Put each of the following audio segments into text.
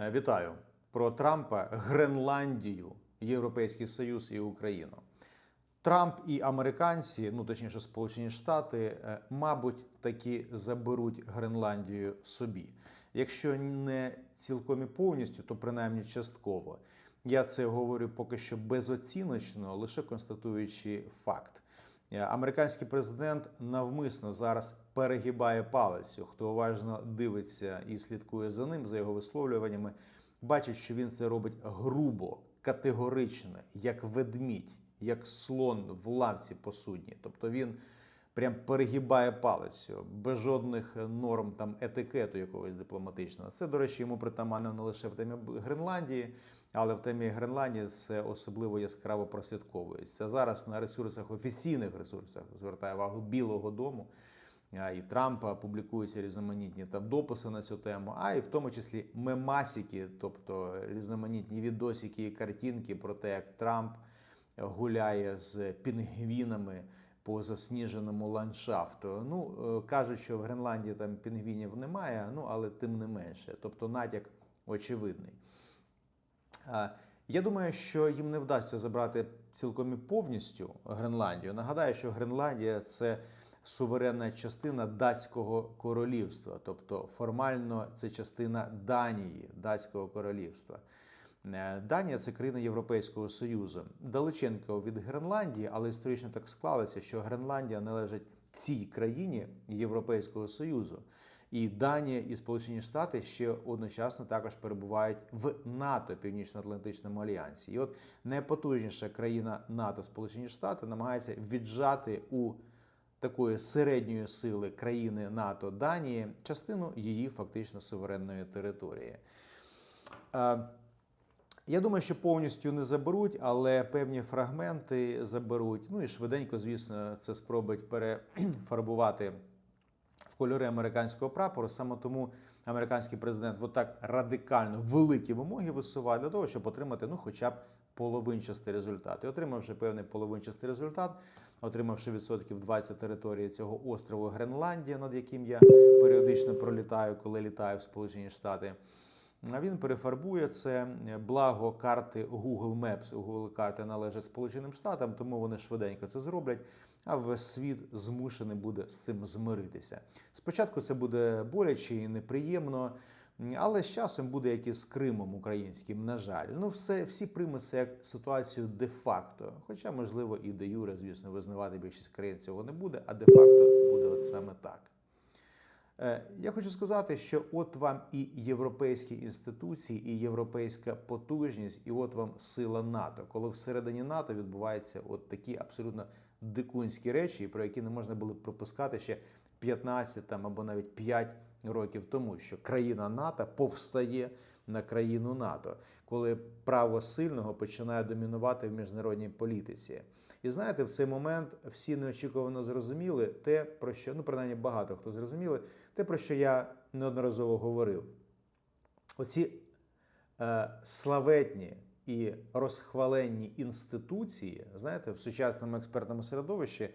Е, Вітаю про Трампа, Гренландію, Європейський Союз і Україну. Трамп і американці, ну точніше, Сполучені Штати, е, мабуть, таки заберуть Гренландію собі. Якщо не цілком і повністю, то принаймні частково. Я це говорю поки що безоціночно, лише констатуючи факт. Е, Американський президент навмисно зараз перегибає палицю. Хто уважно дивиться і слідкує за ним, за його висловлюваннями, бачить, що він це робить грубо, категорично, як ведмідь, як слон в лавці посудній. Тобто він прям перегибає палицю, без жодних норм там етикету якогось дипломатичного. Це, до речі, йому притаманно не лише в темі Гренландії, але в темі Гренландії це особливо яскраво прослідковується. Зараз на ресурсах, офіційних ресурсах, звертаю увагу Білого Дому. І Трампа публікуються різноманітні там дописи на цю тему, а і в тому числі мемасіки, тобто різноманітні відосики і картинки про те, як Трамп гуляє з пінгвінами по засніженому ландшафту. Ну е, кажуть, що в Гренландії там пінгвінів немає, ну але тим не менше. Тобто натяк очевидний. Я думаю, що їм не вдасться забрати цілком і повністю Гренландію. Нагадаю, що Гренландія це суверенна частина датського королівства, тобто формально це частина Данії, датського королівства. Е, Данія це країна Європейського Союзу. Далеченко від Гренландії, але історично так склалося, що Гренландія належить цій країні Європейського Союзу. І Данія і Сполучені Штати ще одночасно також перебувають в НАТО, Північно-Атлантичному альянсі. І от найпотужніша країна НАТО, Сполучені Штати, намагається віджати у такої середньої сили країни НАТО Данії частину її фактично суверенної території. Е, Я думаю, що повністю не заберуть, але певні фрагменти заберуть. Ну і швиденько, звісно, це спробують перефарбувати в кольори американського прапору. Саме тому американський президент отак радикально великі вимоги висуває для того, щоб отримати ну, хоча б половинчастий результат. І отримавши певний половинчастий результат, отримавши відсотків 20 території цього острову Гренландія, над яким я періодично пролітаю, коли літаю в Сполучені Штати. А він перефарбує це благо карти Google Maps. Google карти належать Сполученим Штатам, тому вони швиденько це зроблять. А весь світ змушений буде з цим змиритися. Спочатку це буде боляче і неприємно, але з часом буде як і з Кримом українським. На жаль, ну все всі приймуть це як ситуацію де-факто. Хоча, можливо, і де юре, звісно, визнавати більшість країн цього не буде, а де-факто буде от саме так. Е, Я хочу сказати, що от вам і європейські інституції, і європейська потужність, і от вам сила НАТО, коли всередині НАТО відбуваються от такі абсолютно дикунські речі, про які не можна було пропускати ще 15 там або навіть 5 років тому, що країна НАТО повстає на країну НАТО, коли право сильного починає домінувати в міжнародній політиці. І знаєте, в цей момент всі неочікувано зрозуміли те, про що ну принаймні багато хто зрозуміли, те, про що я неодноразово говорив. Оці е, славетні і розхваленні інституції, знаєте, в сучасному експертному середовищі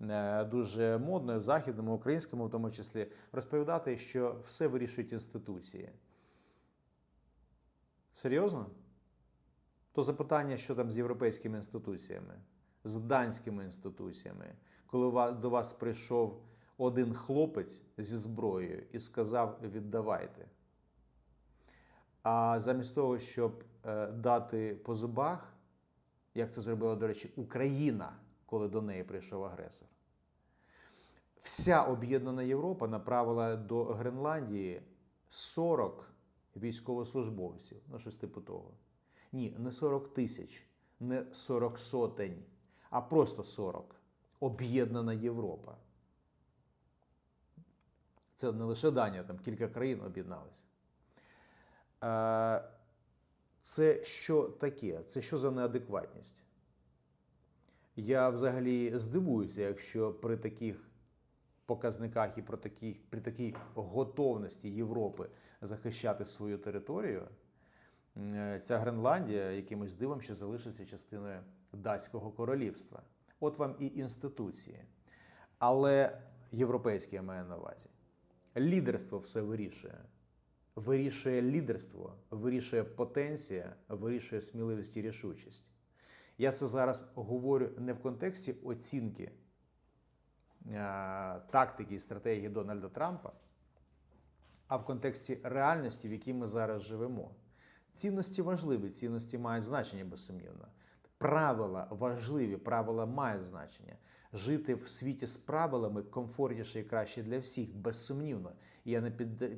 е, дуже модно, в західному, українському, в тому числі, розповідати, що все вирішують інституції. Серйозно? То запитання, що там з європейськими інституціями, з данськими інституціями, коли до вас прийшов один хлопець зі зброєю і сказав: віддавайте. А замість того, щоб е, дати по зубах, як це зробила, до речі, Україна, коли до неї прийшов агресор, вся об'єднана Європа направила до Гренландії 40 військовослужбовців, ну щось типу того. Ні, не 40 тисяч, не 40 сотень, а просто 40. Об'єднана Європа. Це не лише Данія, там кілька країн об'єдналися. Це що таке? Це що за неадекватність? Я взагалі здивуюся, якщо при таких показниках і при такій, при такій готовності Європи захищати свою територію, ця Гренландія якимось дивом ще залишиться частиною датського королівства. От вам і інституції. Але європейські я маю на увазі. Лідерство все вирішує. Вирішує лідерство, вирішує потенція, вирішує сміливість і рішучість. Я це зараз говорю не в контексті оцінки е, тактики і стратегії Дональда Трампа, а в контексті реальності, в якій ми зараз живемо. Цінності важливі, цінності мають значення безсумнівно. Правила важливі, правила мають значення. Жити в світі з правилами комфортніше і краще для всіх, безсумнівно. І я не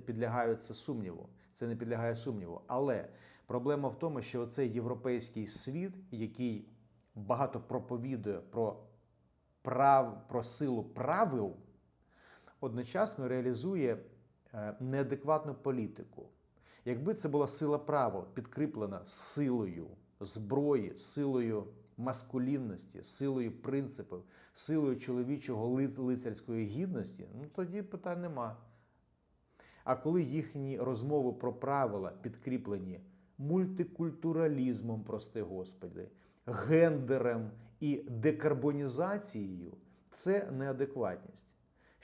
підлягаю це сумніву. Це не підлягає сумніву. Але проблема в тому, що цей європейський світ, який багато проповідує про, прав, про силу правил, одночасно реалізує е, неадекватну політику. Якби це була сила права, підкріплена силою зброї, силою маскулінності, силою принципів, силою чоловічого лицарської гідності, ну тоді питань нема. А коли їхні розмови про правила підкріплені мультикультуралізмом, прости господи, гендером і декарбонізацією, це неадекватність.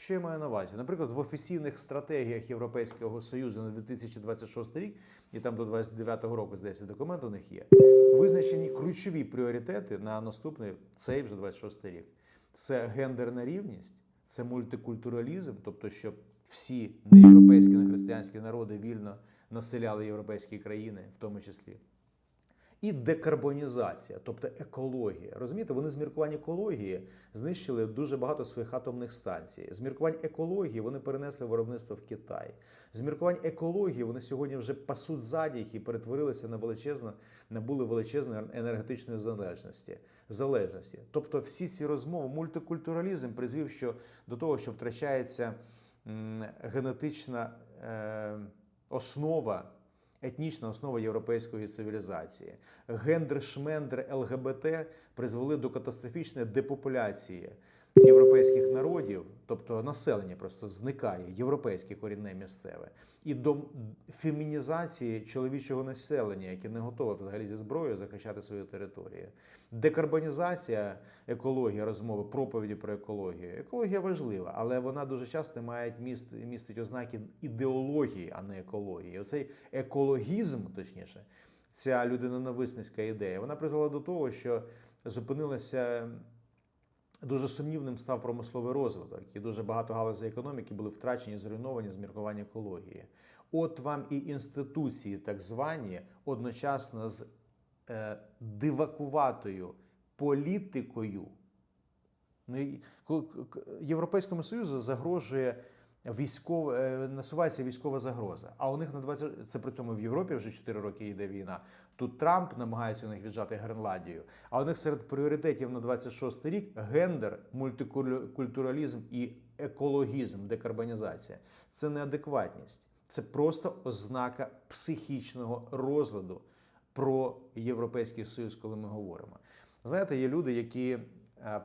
Що я маю на увазі? Наприклад, в офіційних стратегіях Європейського Союзу на 2026 рік, і там до 2029 року, здається, документ у них є, визначені ключові пріоритети на наступний цей вже 26 рік. Це гендерна рівність, це мультикультуралізм, тобто, щоб всі неєвропейські, нехристиянські народи вільно населяли європейські країни, в тому числі. І декарбонізація, тобто екологія. Розумієте, вони з міркувань екології знищили дуже багато своїх атомних станцій. З міркувань екології вони перенесли виробництво в Китай. З міркувань екології вони сьогодні вже пасуть задіх і перетворилися на величезну, набули величезної енергетичної залежності. залежності. Тобто, всі ці розмови, мультикультуралізм призвів що, до того, що втрачається генетична е, основа етнічна основа європейської цивілізації. Гендер, шмендер, ЛГБТ призвели до катастрофічної депопуляції європейських народів, тобто населення просто зникає, європейське корінне місцеве, і до фемінізації чоловічого населення, яке не готове взагалі зі зброєю захищати свою територію. Декарбонізація екології, розмови, проповіді про екологію. Екологія важлива, але вона дуже часто має міст, містить ознаки ідеології, а не екології. Оцей екологізм, точніше, ця людинонависницька ідея, вона призвела до того, що зупинилася. Дуже сумнівним став промисловий розвиток, і дуже багато галузей економіки були втрачені, зруйновані з міркування екології. От вам і інституції, так звані, одночасно з е, дивакуватою політикою. Ну, Європейському Союзу загрожує військова, е, насувається військова загроза. А у них на 20, це при тому в Європі вже 4 роки йде війна. Тут Трамп намагається у них віджати Гренландію. А у них серед пріоритетів на 26 рік гендер, мультикультуралізм і екологізм, декарбонізація. Це неадекватність. Це просто ознака психічного розладу про Європейський Союз, коли ми говоримо. Знаєте, є люди, які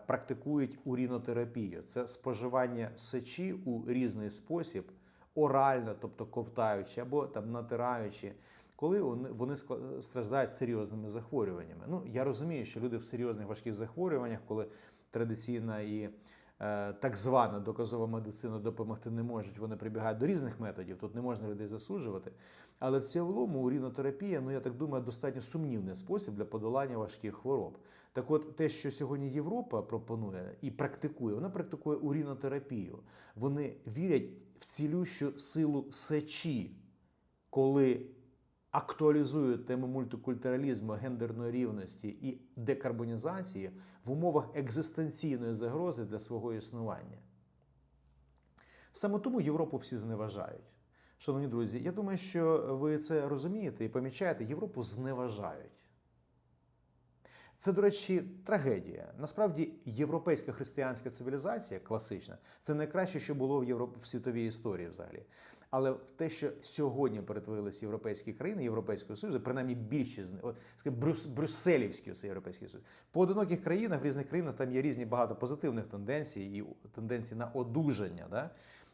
практикують урінотерапію. Це споживання сечі у різний спосіб, орально, тобто ковтаючи або там натираючи, коли вони, страждають серйозними захворюваннями. Ну, я розумію, що люди в серйозних важких захворюваннях, коли традиційна і е, так звана доказова медицина допомогти не можуть, вони прибігають до різних методів. Тут не можна людей засуджувати. Але в цілому урінотерапія, ну я так думаю, достатньо сумнівний спосіб для подолання важких хвороб. Так от, те, що сьогодні Європа пропонує і практикує, вона практикує урінотерапію. Вони вірять в цілющу силу сечі, коли актуалізують тему мультикультуралізму, гендерної рівності і декарбонізації в умовах екзистенційної загрози для свого існування. Саме тому Європу всі зневажають. Шановні друзі, я думаю, що ви це розумієте і помічаєте, Європу зневажають. Це, до речі, трагедія. Насправді, європейська християнська цивілізація класична це найкраще, що було в Європ... в світовій історії взагалі. Але те, що сьогодні перетворилися європейські країни Європейського Союзу, принаймні більшість з них, Брюс... Брюсселівський це Європейський Союз. По одиноких країнах, в різних країнах там є різні багато позитивних тенденцій і тенденцій на одужання. Да?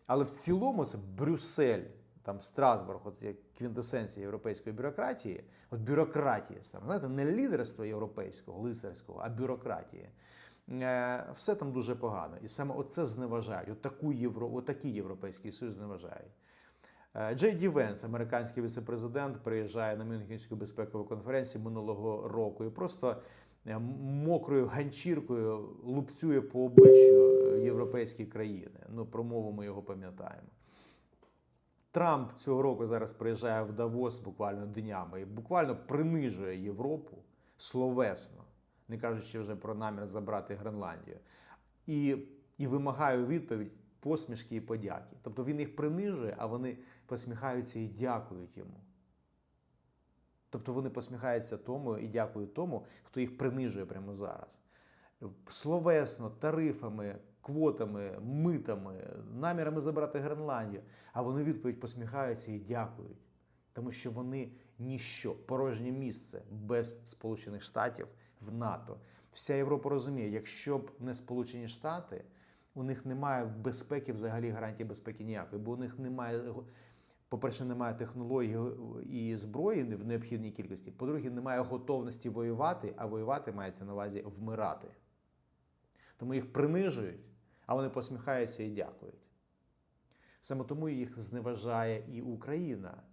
Але в цілому це Брюссель, там Страсбург, от як квінтесенція європейської бюрократії, от бюрократія саме, знаєте, не лідерство європейського, лицарського, а бюрократія. Е, Все там дуже погано. І саме оце зневажають. Отаку євро, отакий європейський союз зневажають. Е, Джей Ді Венс, американський віцепрезидент, приїжджає на Мюнхенську безпекову конференцію минулого року і просто е, мокрою ганчіркою лупцює по обличчю е, європейські країни. Ну, про мову ми його пам'ятаємо. Трамп цього року зараз приїжджає в Давос буквально днями і буквально принижує Європу словесно, не кажучи вже про намір забрати Гренландію, і, і вимагає відповідь посмішки і подяки. Тобто він їх принижує, а вони посміхаються і дякують йому. Тобто вони посміхаються тому і дякують тому, хто їх принижує прямо зараз. Словесно, тарифами, квотами, митами, намірами забрати Гренландію. А вони відповідь посміхаються і дякують. Тому що вони ніщо, порожнє місце без Сполучених Штатів в НАТО. Вся Європа розуміє, якщо б не Сполучені Штати, у них немає безпеки, взагалі гарантії безпеки ніякої, бо у них немає, по-перше, немає технології і зброї в необхідній кількості. По-друге, немає готовності воювати, а воювати мається на увазі вмирати. Тому їх принижують, а вони посміхаються і дякують. Саме тому їх зневажає і Україна.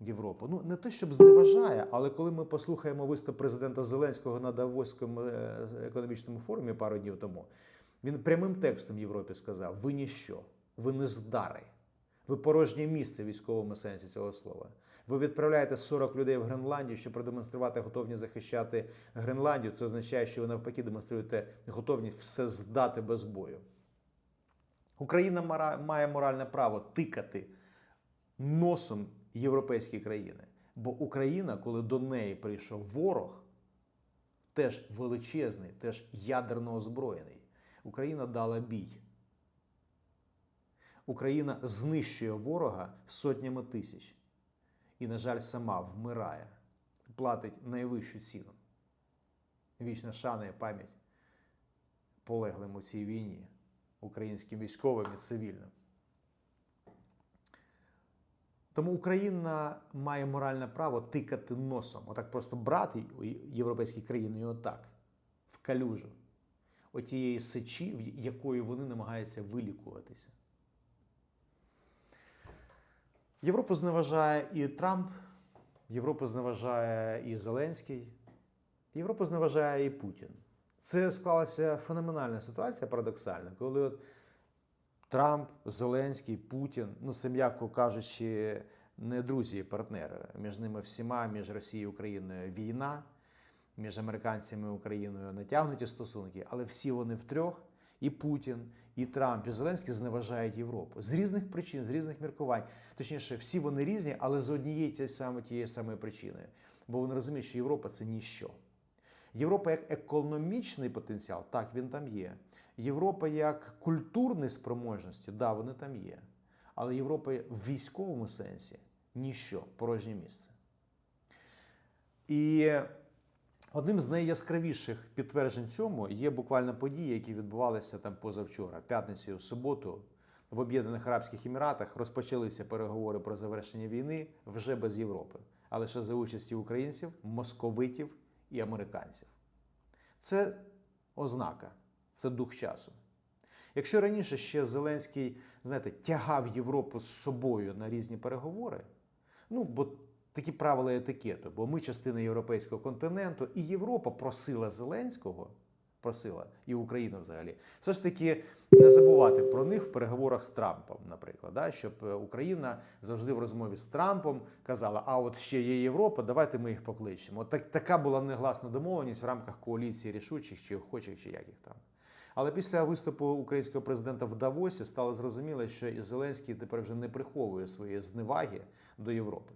Європу. Ну, не те, щоб зневажає, але коли ми послухаємо виступ президента Зеленського на Давоському е, економічному форумі пару днів тому, він прямим текстом Європі сказав: ви ніщо, ви не здари, ви порожнє місце в військовому сенсі цього слова. Ви відправляєте 40 людей в Гренландію, щоб продемонструвати готовність захищати Гренландію. Це означає, що ви навпаки демонструєте готовність все здати без бою. Україна має моральне право тикати носом європейські країни. Бо Україна, коли до неї прийшов ворог, теж величезний, теж ядерно озброєний, Україна дала бій. Україна знищує ворога сотнями тисяч. І, на жаль, сама вмирає, платить найвищу ціну. Вічна шана і пам'ять полеглим у цій війні українським військовим і цивільним. Тому Україна має моральне право тикати носом, отак просто брати європейські країни і отак, в калюжу отієї сечі, якою вони намагаються вилікуватися. Європу зневажає і Трамп, Європу зневажає і Зеленський, Європу зневажає і Путін. Це склалася феноменальна ситуація, парадоксальна, коли от Трамп, Зеленський, Путін, ну це м'яко кажучи, не друзі і партнери. Між ними всіма, між Росією і Україною війна, між американцями і Україною натягнуті стосунки, але всі вони втрьох, і Путін, і Трамп, і Зеленський зневажають Європу з різних причин, з різних міркувань. Точніше, всі вони різні, але з однієї тієї самої, тієї самої причини. Бо вони розуміють, що Європа це ніщо. Європа як економічний потенціал, так він там є. Європа як культурні спроможності, да, вони там є. Але Європа в військовому сенсі ніщо, порожнє місце. І одним з найяскравіших підтверджень цьому є буквально події, які відбувалися там позавчора, п'ятницю, і в суботу. В Об'єднаних Арабських Еміратах розпочалися переговори про завершення війни вже без Європи, а лише за участі українців, московитів і американців. Це ознака, це дух часу. Якщо раніше ще Зеленський, знаєте, тягав Європу з собою на різні переговори, ну бо такі правила етикету, бо ми частина європейського континенту, і Європа просила Зеленського просила і Україну взагалі, все ж таки не забувати про них в переговорах з Трампом, наприклад, да, щоб е, Україна завжди в розмові з Трампом казала: А от ще є Європа, давайте ми їх покличемо. От так, така була негласна домовленість в рамках коаліції рішучих чи охочих, чи яких там. Але після виступу українського президента в Давосі стало зрозуміло, що і Зеленський тепер вже не приховує своєї зневаги до Європи.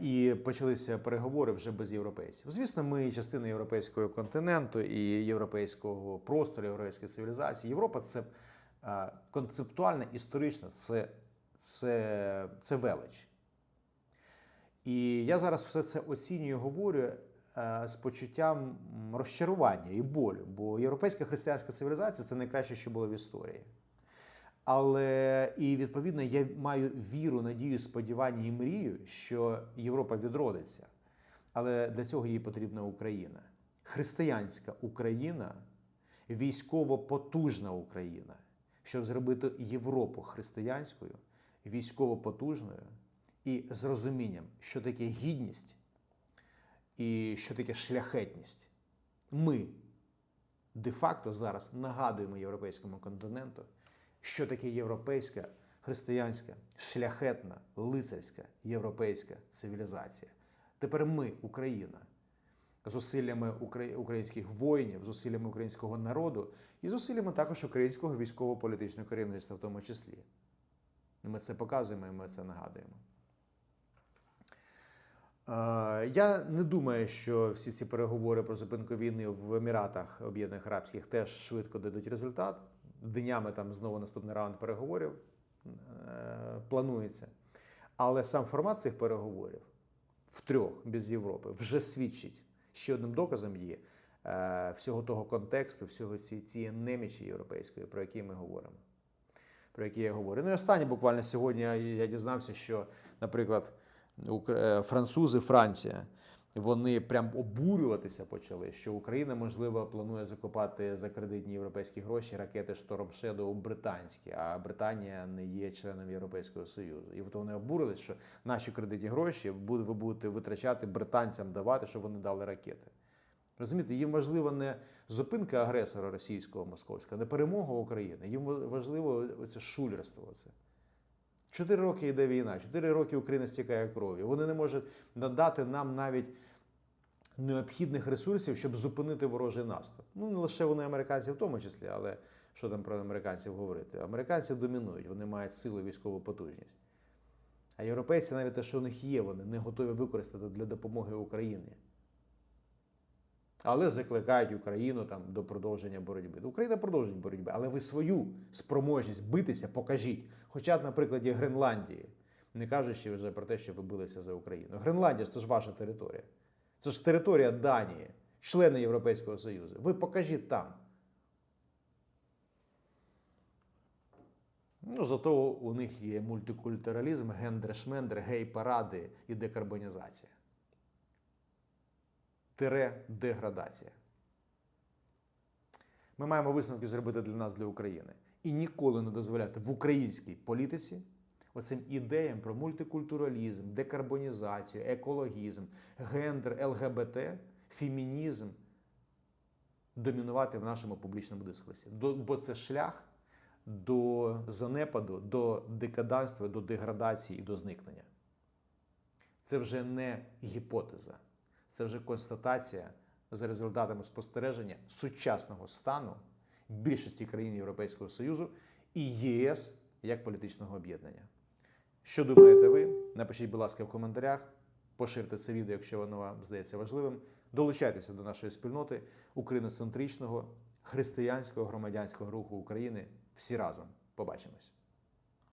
І почалися переговори вже без європейців. Звісно, ми частина європейського континенту і європейського простору, європейської цивілізації. Європа це концептуально, історично, це, це, це велич. І я зараз все це оцінюю, говорю з почуттям розчарування і болю, бо європейська християнська цивілізація це найкраще, що було в історії. Але і відповідно я маю віру, надію, сподівання і мрію, що Європа відродиться. Але для цього їй потрібна Україна. Християнська Україна, військово потужна Україна, щоб зробити Європу християнською, військово потужною і з розумінням, що таке гідність і що таке шляхетність. Ми де-факто зараз нагадуємо європейському континенту, що таке європейська християнська, шляхетна, лицарська європейська цивілізація. Тепер ми, Україна, зусиллями укра- українських воїнів, зусиллями українського народу і зусиллями також українського військово-політичного керівництва, в тому числі. Ми це показуємо і ми це нагадуємо. Е, Я не думаю, що всі ці переговори про зупинку війни в Еміратах Об'єднаних Арабських теж швидко дадуть результат. Днями там знову наступний раунд переговорів е, планується. Але сам формат цих переговорів втрьох без Європи вже свідчить. Ще одним доказом є е, всього того контексту, всього ці- цієї немічі європейської, про які ми говоримо. Про які я говорю. Ну і останнє буквально сьогодні я, дізнався, що, наприклад, е, французи, Франція, вони прям обурюватися почали, що Україна, можливо, планує закупати за кредитні європейські гроші ракети Storm Shadow британські, а Британія не є членом Європейського Союзу. І от вони обурились, що наші кредитні гроші ви будете витрачати британцям давати, щоб вони дали ракети. Розумієте, їм важлива не зупинка агресора російського московського, не перемога України. Їм важливо це шулерство. Оце. Чотири роки йде війна, чотири роки Україна стікає кров'ю. Вони не можуть надати нам навіть необхідних ресурсів, щоб зупинити ворожий наступ. Ну, не лише вони американці в тому числі, але що там про американців говорити? Американці домінують, вони мають силу військову потужність. А європейці, навіть те, що у них є, вони не готові використати для допомоги Україні. Але закликають Україну там до продовження боротьби. Україна продовжить боротьбу, але ви свою спроможність битися покажіть. Хоча б на прикладі Гренландії, не кажучи вже про те, що ви билися за Україну. Гренландія це ж ваша територія. Це ж територія Данії, члени Європейського Союзу. Ви покажіть там. Ну, зато у них є мультикультуралізм, гендер-шмендер, гей-паради і декарбонізація. Тире деградація. Ми маємо висновки зробити для нас, для України. І ніколи не дозволяти в українській політиці оцим ідеям про мультикультуралізм, декарбонізацію, екологізм, гендер, ЛГБТ, фемінізм домінувати в нашому публічному дискурсі. Бо це шлях до занепаду, до декаданства, до деградації і до зникнення. Це вже не гіпотеза, це вже констатація за результатами спостереження сучасного стану більшості країн Європейського Союзу і ЄС як політичного об'єднання. Що думаєте ви? Напишіть, будь ласка, в коментарях. Поширте це відео, якщо воно вам здається важливим. Долучайтеся до нашої спільноти україноцентричного християнського громадянського руху України. Всі разом побачимось.